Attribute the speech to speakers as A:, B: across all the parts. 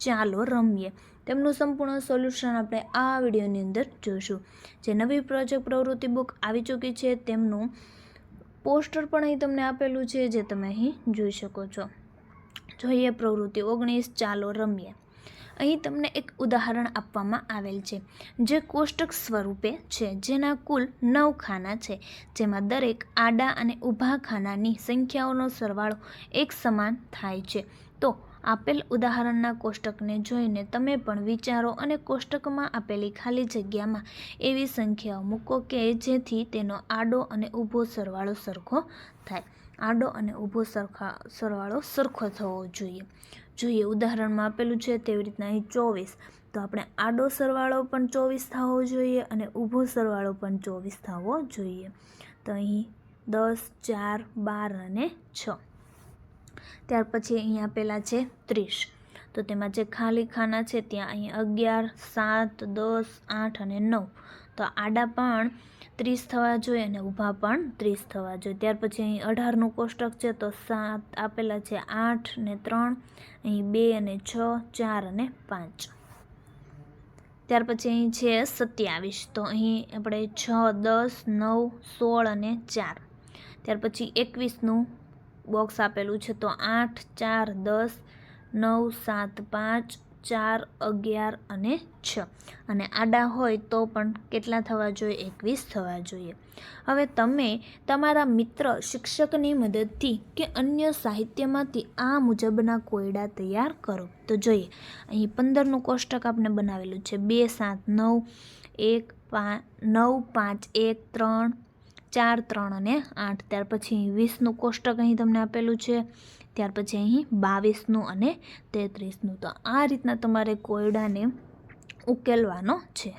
A: ચાલો રમીએ. તેમનું સંપૂર્ણ સોલ્યુશન આપણે આ વિડીયોની અંદર જોઈશું. જે નવી પ્રોજેક્ટ પ્રવૃત્તિ બુક આવી ચૂકી છે, તેમનું પોસ્ટર પણ અહીં તમને આપેલું છે, જે તમે અહીં જોઈ શકો છો. જોઈએ પ્રવૃત્તિ ઓગણીસ, ચાલો રમીએ. અહીં તમને એક ઉદાહરણ આપવામાં આવેલ છે, જે કોષ્ટક સ્વરૂપે છે, જેના કુલ નવ ખાના છે. જેમાં દરેક આડા અને ઊભા ખાનાની સંખ્યાઓનો સરવાળો એક સમાન થાય છે. તો આપેલ ઉદાહરણના કોષ્ટકને જોઈને તમે પણ વિચારો અને કોષ્ટકમાં આપેલી ખાલી જગ્યામાં એવી સંખ્યાઓ મૂકો કે જેથી તેનો આડો અને ઊભો સરવાળો સરખો થાય. આડો અને ઊભો સરખા સરવાળો સરખો થવો જોઈએ. જોઈએ ઉદાહરણમાં આપેલું છે તેવી રીતના અહીં ચોવીસ. તો આપણે આડો સરવાળો પણ ચોવીસ થવો જોઈએ અને ઊભો સરવાળો પણ ચોવીસ થવો જોઈએ. તો અહીં દસ, ચાર, બાર અને છ. ત્યાર પછી અહીં આપેલા છે ત્રીસ. તો તેમાં જે ખાલી ખાના છે ત્યાં અહીં અગિયાર, સાત, દસ, આઠ અને નવ. તો આડા પણ ત્રીસ થવા જોઈએ અને ઊભા પણ ત્રીસ થવા જોઈએ. ત્યાર પછી અહીં અઢારનું કોષ્ટક છે તો સાત આપેલા છે આઠ ને ત્રણ. અહીં બે અને છ, ચાર અને પાંચ. ત્યાર પછી અહીં છે સત્યાવીસ. તો અહીં આપણે છ, દસ, નવ, સોળ અને ચાર. ત્યાર પછી એકવીસનું બોક્સ આપેલું છે તો આઠ, ચાર, દસ, નવ, સાત, પાંચ, ચાર, અગિયાર અને છ. અને આડા હોય તો પણ કેટલા થવા જોઈએ? એકવીસ થવા જોઈએ. હવે તમે તમારા મિત્ર, શિક્ષકની મદદથી કે અન્ય સાહિત્યમાંથી આ મુજબના કોયડા તૈયાર કરો. તો જોઈએ, અહીં પંદરનું કોષ્ટક આપણે બનાવેલું છે. બે, સાત, નવ, એક, પા, નવ, પાંચ, એક, ત્રણ ચાર, ત્રણ અને આઠ. ત્યાર પછી વીસનું કોષ્ટક અહીં તમને આપેલું છે. ત્યાર પછી અહીં બાવીસનું અને તેત્રીસનું. તો આ રીતના તમારે કોયડાને ઉકેલવાનો છે.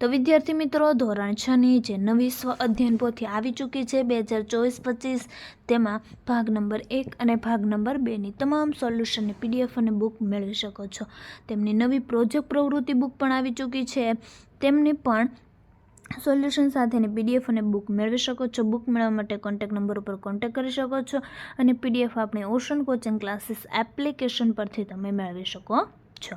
A: તો વિદ્યાર્થી મિત્રો, ધોરણ છની જે નવી સ્વ અધ્યયન પોથી આવી ચૂકી છે બે હજાર ચોવીસ પચીસ, તેમાં ભાગ નંબર એક અને ભાગ નંબર બેની તમામ સોલ્યુશનની પીડીએફ અને બુક મેળવી શકો છો. તેમની નવી પ્રોજેક્ટ પ્રવૃત્તિ બુક પણ આવી ચૂકી છે. તેમની પણ સોલ્યુશન સાથેની પીડીએફ અને બુક મેળવી શકો છો. બુક મેળવવા માટે કોન્ટેક નંબર ઉપર કોન્ટેક કરી શકો છો અને પીડીએફ આપણી ઓશન કોચિંગ ક્લાસીસ એપ્લિકેશન પરથી તમે મેળવી શકો છો.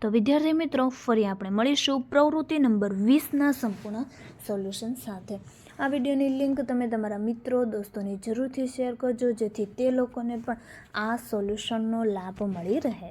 A: તો વિદ્યાર્થી મિત્રો, ફરી આપણે મળીશું પ્રવૃત્તિ નંબર વીસના સંપૂર્ણ સોલ્યુશન સાથે. આ વિડીયોની લિંક તમે તમારા મિત્રો, દોસ્તોની જરૂરથી શેર કરજો, જેથી તે લોકોને પણ આ સોલ્યુશનનો લાભ મળી રહે.